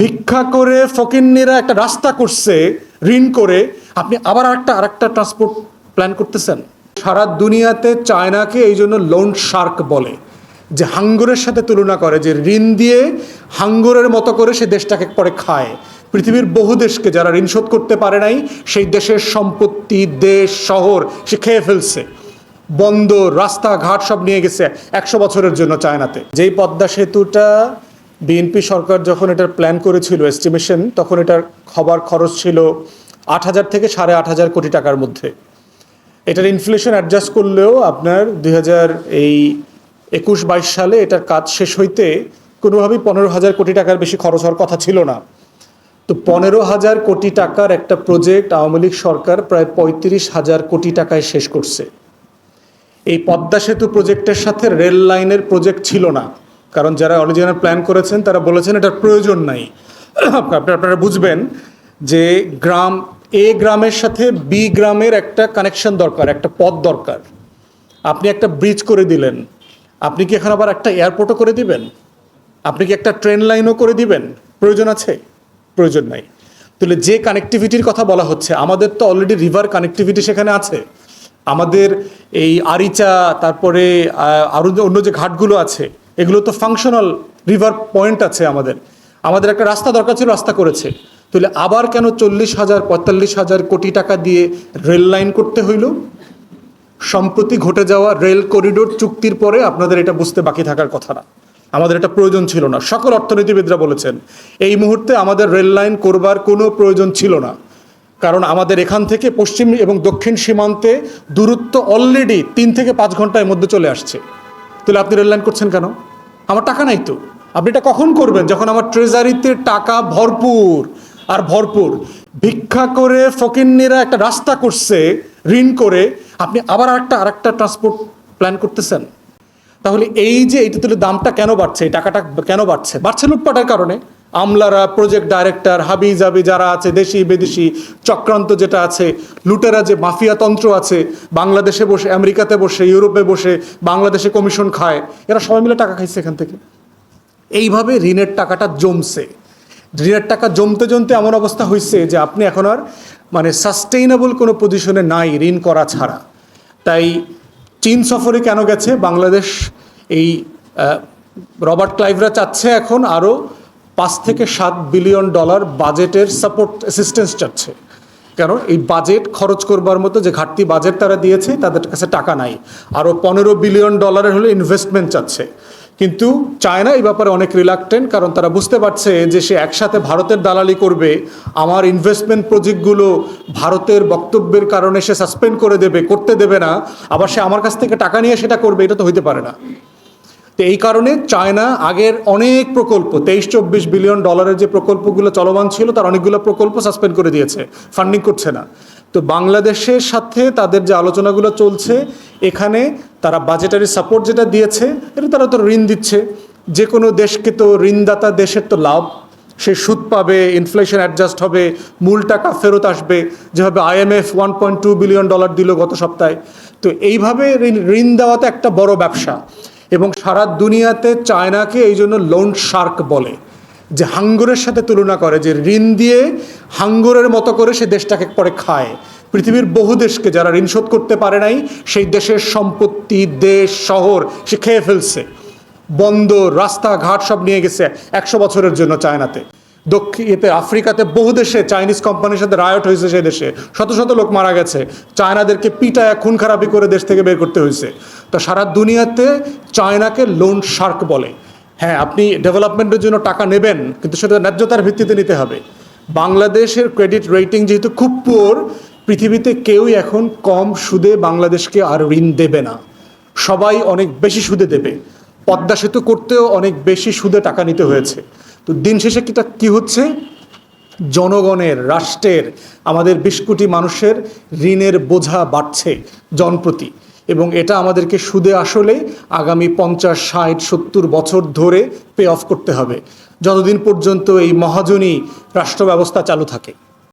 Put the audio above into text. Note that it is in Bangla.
ভিক্ষা করে ফকিন্নিরা একটা রাস্তা করছে, ঋণ করে, আপনি আবার আরেকটা আরেকটা ট্রান্সপোর্ট প্ল্যান করতেছেন। সারা দুনিয়াতে চায়নাকে এই জন্য লোন শার্ক বলে, যে হাঙ্গরের সাথে তুলনা করে, যে ঋণ দিয়ে হাঙ্গরের মতো করে সে দেশটাকে পরে খায়। পৃথিবীর বহু দেশকে যারা ঋণ শোধ করতে পারে নাই, সেই দেশের সম্পত্তি, দেশ, শহর, সে খেয়ে ফেলছে। বন্দর, রাস্তাঘাট সব নিয়ে গেছে একশো বছরের জন্য চায়নাতে। যেই পদ্মা সেতুটা বিএনপি সরকার যখন এটার প্ল্যান করেছিল এস্টিমেশন তখন এটার হবার খরচ ছিল আট হাজার থেকে সাড়ে আট হাজার কোটি টাকার মধ্যে। এটার ইনফ্লেশন অ্যাডজাস্ট করলেও আপনার দুই হাজার এই একুশ বাইশ সালে এটার কাজ শেষ হইতে কোনোভাবেই পনেরো হাজার কোটি টাকার বেশি খরচ হওয়ার কথা ছিল না। তো পনেরো হাজার কোটি টাকার একটা প্রজেক্ট আওয়ামী লীগ সরকার প্রায় পঁয়ত্রিশ হাজার কোটি টাকায় শেষ করছে। এই পদ্মা সেতু প্রজেক্টের সাথে রেল লাইনের প্রজেক্ট ছিল না। কারণ যারা অরিজিনাল প্ল্যান করেছেন, তারা বলেছেন এটার প্রয়োজন নাই। আপনারা বুঝবেন যে গ্রাম, এ গ্রামের সাথে বি গ্রামের একটা কানেকশন দরকার, একটা পথ দরকার। আপনি একটা ব্রিজ করে দিলেন। আপনি কি এখন আবার একটা এয়ারপোর্টও করে দিবেন? আপনি কি একটা ট্রেন লাইনও করে দিবেন? প্রয়োজন আছে? প্রয়োজন নাই। তাহলে যে কানেক্টিভিটির কথা বলা হচ্ছে, আমাদের তো অলরেডি রিভার কানেক্টিভিটি সেখানে আছে। আমাদের এই আরিচা, তারপরে আরও অন্য যে ঘাটগুলো আছে এগুলো তো ফাংশনাল রিভার পয়েন্ট আছে আমাদের। আমাদের একটা রাস্তা দরকার ছিল, রাস্তা করেছে। তাহলে আবার কেন চল্লিশ হাজার, পঁয়তাল্লিশ হাজার কোটি টাকা দিয়ে রেল লাইন করতে হইল? সম্প্রতি ঘটে যাওয়া রেল করিডোর চুক্তির পরে আপনাদের এটা বুঝতে বাকি থাকার কথা না। আমাদের এটা প্রয়োজন ছিল না। সকল অর্থনীতিবিদরা বলেছেন, এই মুহূর্তে আমাদের রেল লাইন করবার কোনো প্রয়োজন ছিল না। কারণ আমাদের এখান থেকে পশ্চিম এবং দক্ষিণ সীমান্তে দূরত্ব অলরেডি তিন থেকে পাঁচ ঘণ্টার মধ্যে চলে আসছে। তাহলে আপনি রেললাইন করছেন কেন? আমার টাকা নাই তো। আপনি এটা কখন করবেন? যখন আমার ট্রেজারিতে টাকা ভরপুর, আর ভরপুর। ভিক্ষা করে ফকিন্নিরা একটা রাস্তা করছে, ঋণ করে, আপনি আবার আরেকটা আরেকটা ট্রান্সপোর্ট প্ল্যান করতেছেন। তাহলে এই যে, এইটা তুলে দামটা কেন বাড়ছে? এই টাকাটা কেন বাড়ছে? বাড়ছে লুটপাটের কারণে। আমলারা প্রজেক্ট ডাইরেক্টর হাবি জাবি যারা আছে, দেশি বিদেশি, চক্রান্ত যেটা আছে, লুটেরা যে মাফিয়া তন্ত্র আছে, বাংলাদেশে বসে, আমেরিকাতে বসে, ইউরোপে বসে, বাংলাদেশে কমিশন খায়, এরা সবাই মিলে টাকা খাইছে এখান থেকে। এইভাবে ঋণের টাকাটা জমছে। ঋণের টাকা জমতে জমতে এমন অবস্থা হয়েছে যে আপনি এখন আর মানে সাস্টেইনেবল কোনো পজিশনে নাই ঋণ করা ছাড়া। তাই চীন সফরে কেন গেছে? বাংলাদেশ এই রবার্ট ক্লাইভরা চাচ্ছে এখন আরও পাঁচ থেকে সাত বিলিয়ন ডলার বাজেটের সাপোর্ট অ্যাসিস্ট্যান্স চাচ্ছে। কারণ এই বাজেট খরচ করবার মতো যে ঘাটতি বাজেট তারা দিয়েছে, তাদের কাছে টাকা নাই। আরও পনেরো বিলিয়ন ডলারের হলে ইনভেস্টমেন্ট চাচ্ছে। কিন্তু চায়না এই ব্যাপারে অনেক রিলাক্টেন্ট কারণ তারা বুঝতে পারছে যে সে একসাথে ভারতের দালালি করবে, আমার ইনভেস্টমেন্ট প্রজেক্টগুলো ভারতের বক্তব্যের কারণে সে সাসপেন্ড করে দেবে, করতে দেবে না, আবার সে আমার কাছ থেকে টাকা নিয়ে সেটা করবে, এটা তো হইতে পারে না। তো এই কারণে চায়না আগের অনেক প্রকল্প, তেইশ চব্বিশ বিলিয়ন ডলারের যে প্রকল্পগুলো চলমান ছিল, তার অনেকগুলো প্রকল্প সাসপেন্ড করে দিয়েছে, ফান্ডিং করছে না। তো বাংলাদেশের সাথে তাদের যে আলোচনাগুলো চলছে, এখানে তারা বাজেটারি সাপোর্ট যেটা দিয়েছে, এটা তারা তো ঋণ দিচ্ছে। যে কোনো দেশকে তো ঋণদাতা দেশের তো লাভ। সে সুদ পাবে ইনফ্লেশন অ্যাডজাস্ট হবে, মূল টাকা ফেরত আসবে, যেভাবে IMF one point two billion dollar দিল গত সপ্তাহে। তো এইভাবে ঋণ ঋণ দেওয়া তো একটা বড় ব্যবসা। এবং সারা দুনিয়াতে চায়নাকে এই জন্য লোন শার্ক বলে, যে হাঙ্গরের সাথে তুলনা করে, যে ঋণ দিয়ে হাঙ্গরের মতো করে সে দেশটাকে পরে খায়। পৃথিবীর বহু দেশকে যারা ঋণ শোধ করতে পারে নাই, সেই দেশের সম্পত্তি, দেশ, শহর সে খেয়ে ফেলছে। বন্দর, রাস্তাঘাট সব নিয়ে গেছে একশো বছরের জন্য চায়নাতে। দক্ষিণ এতে আফ্রিকাতে বহু দেশে চাইনিজ কোম্পানির সাথে রায়ট হয়েছে সেই দেশে। শত শত লোক মারা গেছে। চায়নাদেরকে পিটায় খুন খারাপি করে দেশ থেকে বের করতে হয়েছে। তো সারা দুনিয়াতে চায়নাকে লোন শার্ক বলে। হ্যাঁ আপনি ডেভেলপমেন্টের জন্য টাকা নেবেন, কিন্তু সেটা ন্যায্যতার ভিত্তিতে নিতে হবে। বাংলাদেশের ক্রেডিট রেটিং যেহেতু খুব পুয়ার পৃথিবীতে কেউই এখন কম সুদে বাংলাদেশকে আর ঋণ দেবে না। সবাই অনেক বেশি সুদে দেবে। পদ্মা সেতু করতেও অনেক বেশি সুদে টাকা নিতে হয়েছে। তো দিন শেষে কিটা কি হচ্ছে? জনগণের, রাষ্ট্রের, আমাদের বিশ কোটি মানুষের ঋণের বোঝা বাড়ছে জনপ্রতি। এবং এটা আমাদেরকে সুদে আসলে আগামী পঞ্চাশ, ষাট, সত্তর বছর ধরে পে অফ করতে হবে। যতদিন পর্যন্ত এই মহাজনী রাষ্ট্র ব্যবস্থা চালু থাকে।